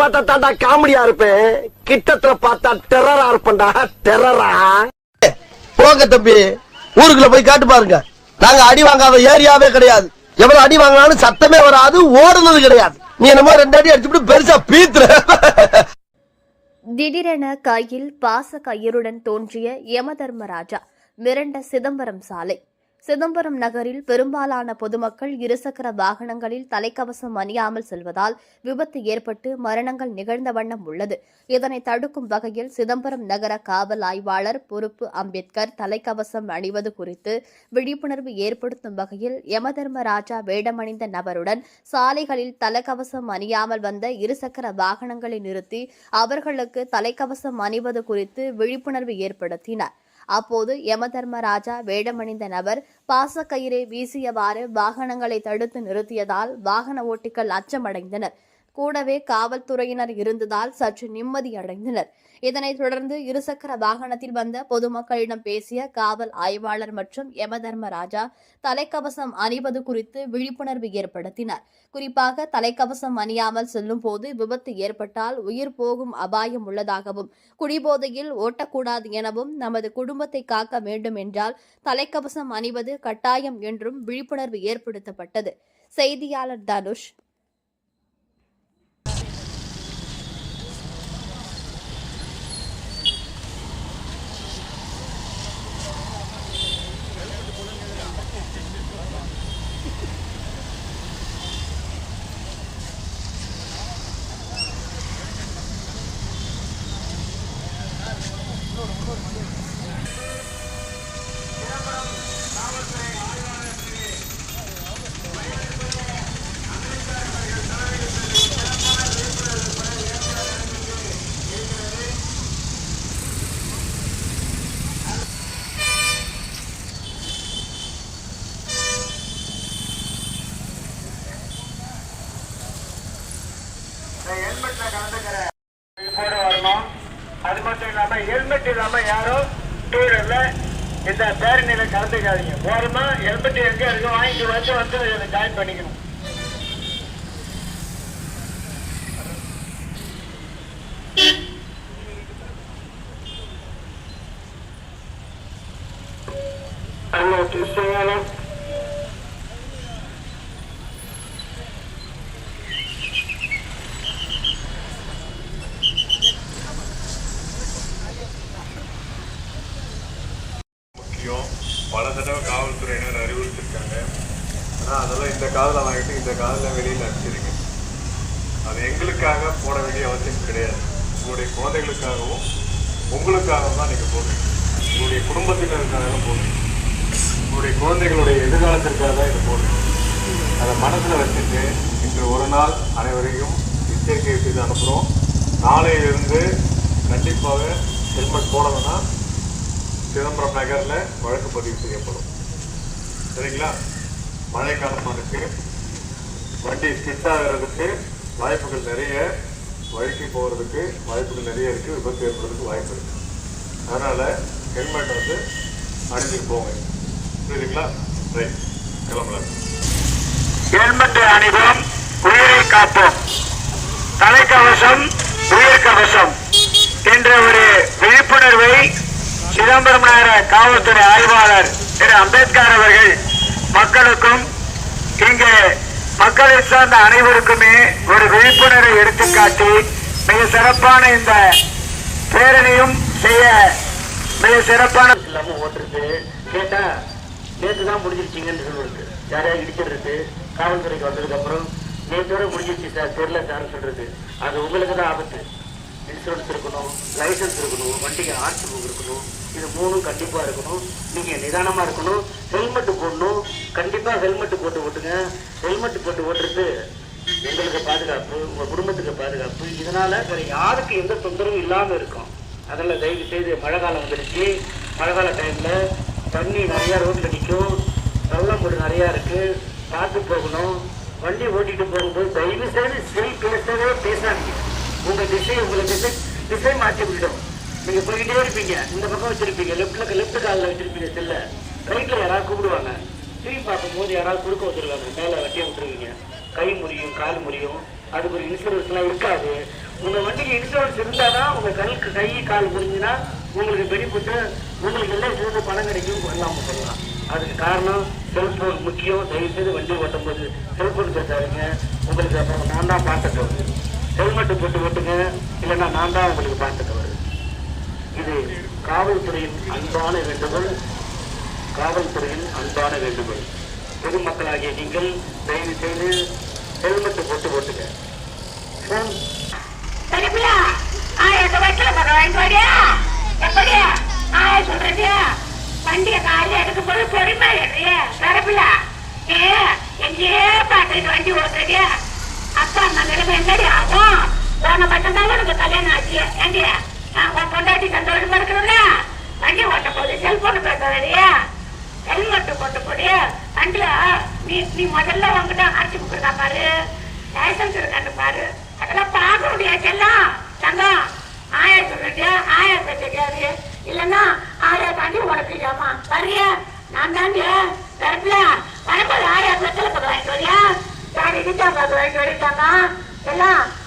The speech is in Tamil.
பார்த்தா தாண்டா காமெடியா இருப்பேன். கிட்டத்துல பார்த்தா டெரரா இருப்பேன்டா. டெரரா போங்க தம்பி ஊருக்குள்ள போய் காட்டு பாருங்க. நாங்க அடி வாங்காத ஏரியாவே கிடையாது. எவ்வளவு அடி வாங்கினாலும் சத்தமே வராது ஓடுனது கிடையாது. நீ என்னமோ ரெண்டு அடி அடிச்சுட்டு பெருசா பீத்துற. திடீரென கையில் பாச கயிறுடன் தோன்றிய யமதர்மராஜா மிரண்ட சிதம்பரம் சாலை. சிதம்பரம் நகரில் பெரும்பாலான பொதுமக்கள் இருசக்கர வாகனங்களில் தலைக்கவசம் அணியாமல் செல்வதால் விபத்து ஏற்பட்டு மரணங்கள் நிகழ்ந்த வண்ணம் உள்ளது. இதனை தடுக்கும் வகையில் சிதம்பரம் நகர காவல் ஆய்வாளர் பொறுப்பு அம்பேத்கர் தலைக்கவசம் அணிவது குறித்து விழிப்புணர்வு ஏற்படுத்தும் வகையில் யமதர்மராஜா வேடமணிந்த நபருடன் சாலைகளில் தலைக்கவசம் அணியாமல் வந்த இருசக்கர வாகனங்களை நிறுத்தி அவர்களுக்கு தலைக்கவசம் அணிவது குறித்து விழிப்புணர்வு ஏற்படுத்தினார். அப்போது யமதர்மராஜா வேடமணிந்த நபர் பாசக்கயிறை வீசியவாறு வாகனங்களை தடுத்து நிறுத்தியதால் வாகன ஓட்டிகள் அச்சமடைந்தனர். கூடவே காவல்துறையினர் இருந்ததால் சற்று நிம்மதியடைந்தனர் இதனைத் தொடர்ந்து இருசக்கர வாகனத்தில் வந்த பொதுமக்களிடம் பேசிய காவல் ஆய்வாளர் மற்றும் யமதர்மராஜா தலைக்கவசம் அணிவது குறித்து விழிப்புணர்வு ஏற்படுத்தினார். குறிப்பாக தலைக்கவசம் அணியாமல் செல்லும் போது விபத்து ஏற்பட்டால் உயிர் போகும் அபாயம் உள்ளதாகவும் குடிபோதையில் ஓட்டக்கூடாது எனவும் நமது குடும்பத்தை காக்க வேண்டும் என்றால் தலைக்கவசம் அணிவது கட்டாயம் என்றும் விழிப்புணர்வு ஏற்படுத்தப்பட்டது. செய்தியாளர் தனுஷ். அது மட்டும் இல்லாம ஹெல்மெட் இல்லாம யாரும் டூ வீலர்ல இந்த பேரணியில கலந்துக்காதீங்க. ஓரமா ஹெல்மெட் எங்க இருக்கு வாங்கிட்டு வந்து வந்து ஜாயின் பண்ணிக்கணும். ஹலோ கிருஷ்ணகாலம் முக்கியம் பல தடவை காவல்துறையினர் அறிவுறுத்திருக்காங்க ஆனால் அதெல்லாம் இந்த காதில் வாங்கிட்டு இந்த காதில் வெளியில் அடிச்சிருங்க. அது எங்களுக்காக போட வேண்டிய அவசியம் கிடையாது. உங்களுடைய குழந்தைகளுக்காகவும் உங்களுக்காகவும் தான் நீங்கள் போடுறீங்க உங்களுடைய குடும்பத்தினருக்காக தான் போடுறீங்க உங்களுடைய குழந்தைகளுடைய எதிர்காலத்திற்காக தான் இதை போடுறீங்க அதை மனசில் வச்சுட்டு இன்று ஒரு நாள் அனைவரையும் எச்சரிக்கை செய்து அனுப்புகிறோம் நாளையிலிருந்து கண்டிப்பாக ஹெல்மெட் போடணும்னா சிதம்பரம் நகரில் வழக்கு பதிவு செய்யப்படும். சரிங்களா? மழைக்காலமாக இருக்கு வண்டி ஸ்கிட் ஆகிறதுக்கு வாய்ப்புகள் நிறைய வழுக்கி போகிறதுக்கு வாய்ப்புகள் நிறைய இருக்கு விபத்து ஏற்படுறதுக்கு வாய்ப்பு இருக்கு. அதனால ஹெல்மெட் வந்து அணிஞ்சிட்டு போங்க. புரியுதுங்களா? ரைட் கிளம்பலாம். ஹெல்மெட் அணிவோம் உயிரை காப்போம். தலைக்கவசம் உயிர் கவசம் என்ற ஒரு விழிப்புணர்வை சிதம்பரம் நகர காவல்துறை ஆய்வாளர் திரு அம்பேத்கர் அவர்கள் மக்களுக்கும் இங்கே மக்களை சார்ந்த அனைவருக்குமே ஒரு விழிப்புணர்வை எடுத்துக்காட்டி மிக சிறப்பான இந்த பேரணியும் செய்ய மிக சிறப்பான இல்லாம ஓட்டுறது கேட்டா நேற்று தான் முடிஞ்சிருச்சிங்கன்னு சொல்லுறது யாரையா இடிச்சிடுறது காவல்துறைக்கு வந்ததுக்கு அப்புறம் நேற்றோட முடிஞ்சிருச்சு சார் தெரியல சார் சொல்றது. அது உங்களுக்கு தான் ஆபத்து. இன்சூரன்ஸ் இருக்கணும் லைசன்ஸ் இருக்கணும் வண்டிக்கு ஆர்சி புக் இருக்கணும் இது மூணும் கண்டிப்பாக இருக்கணும். நீங்கள் நிதானமாக இருக்கணும். ஹெல்மெட் போடணும். கண்டிப்பாக ஹெல்மெட் போட்டு ஓட்டுங்க. ஹெல்மெட் போட்டு ஓட்டுறது உங்களுக்கு பாதுகாப்பு உங்கள் குடும்பத்துக்கு பாதுகாப்பு. இதனால் வேறு யாருக்கு எந்த தொந்தரவும் இல்லாமல் இருக்கும். அதெல்லாம் தயவு செய்து மழை காலம் வந்துருச்சு மழை கால டைமில் தண்ணி நிறையா ரோட்டில் நிற்கும் வெள்ளம் போடு நிறையா இருக்குது பார்த்து போகணும். வண்டி ஓட்டிகிட்டு போகும்போது தயவு செய்து செல் பேசவே பேசாதீங்க. திசை உங்களுக்கு திசை திசை மாற்றி விடும் நீங்க போய்கிட்டே இருப்பீங்க. இந்த பக்கம் வச்சிருப்பீங்க. லெப்ட்ல லெப்ட் காலில் வச்சிருப்பீங்க செல்ல. ரைட்ல யாராவது கூப்பிடுவாங்க. திரும்பி பார்க்கும்போது யாராவது குறுக்க வந்துருவாங்க. மேலே வட்டியை விட்டுருவீங்க. கை முறியும் கால் முறியும். அதுக்கு ஒரு இன்சூரன்ஸ்லாம் இருக்காது. உங்க வண்டிக்கு இன்சூரன்ஸ் இருந்தாதான் உங்க கல்க்கு கை கால் முடிஞ்சுன்னா உங்களுக்கு பெனிஃபிட் உங்களுக்கு எல்லாம் சேர்ந்து பணம் கிடைக்கும் பண்ணலாம் சொல்லலாம் அதுக்கு காரணம் செல்போன் முக்கியம். தயவு செய்து வண்டி ஓட்டும் போது செல்போன் பேசாதீங்க. உங்களுக்கு அப்புறம் நான் தான் பார்த்துட்டு ஹெல்மெட் போட்டு ஓட்டுங்க இல்லைன்னா நான் தான் உங்களுக்கு பார்த்துட்டு இது காவல்துறையின் அன்பான வேண்டுகோள். காவல்துறையின் அன்பான வேண்டுகோள். பொதுமக்களாகிய நீங்கள் தயவு செய்து ஹெல்மெட் போட்டு ஓட்டுங்க. வண்டியை சரிப்பியா ஆ எங்க ஆ பொறுமை எடுறிய ஏ எங்கேயே பார்த்துட்டு வண்டி ஓட்டுறது அப்பா அம்மா நிலைமை என்னடி ஆகும்? போன உனக்கு கல்யாணம் ஆச்சு. ஏண்டி? உன் பொண்டாட்டி சந்தோஷமா இருக்கணும்ல வண்டி ஓட்ட போது செல்போன் பேசுறடியா ஹெல்மெட் போட்டு போடு. வண்டில நீ நீ முதல்ல உங்ககிட்ட அரைச்சி கொடுக்குறதா பாரு. லைசன்ஸ் இருக்கான்னு பாரு. அதெல்லாம் பார்க்க முடியாது எல்லாம் தங்கம். ஆயா சொல்லிட்டியா ஆயா பேசிக்காது இல்லைன்னா ஆயா தாண்டி உனக்கு ஏமா வரிய நான் தாண்டி தரப்புல வரும்போது ஆயா பெத்தல பக்கம் வாங்கிட்டு வரியா? சாரி இடிச்சா வாங்கிட்டு வரிட்டாங்க? எல்லாம்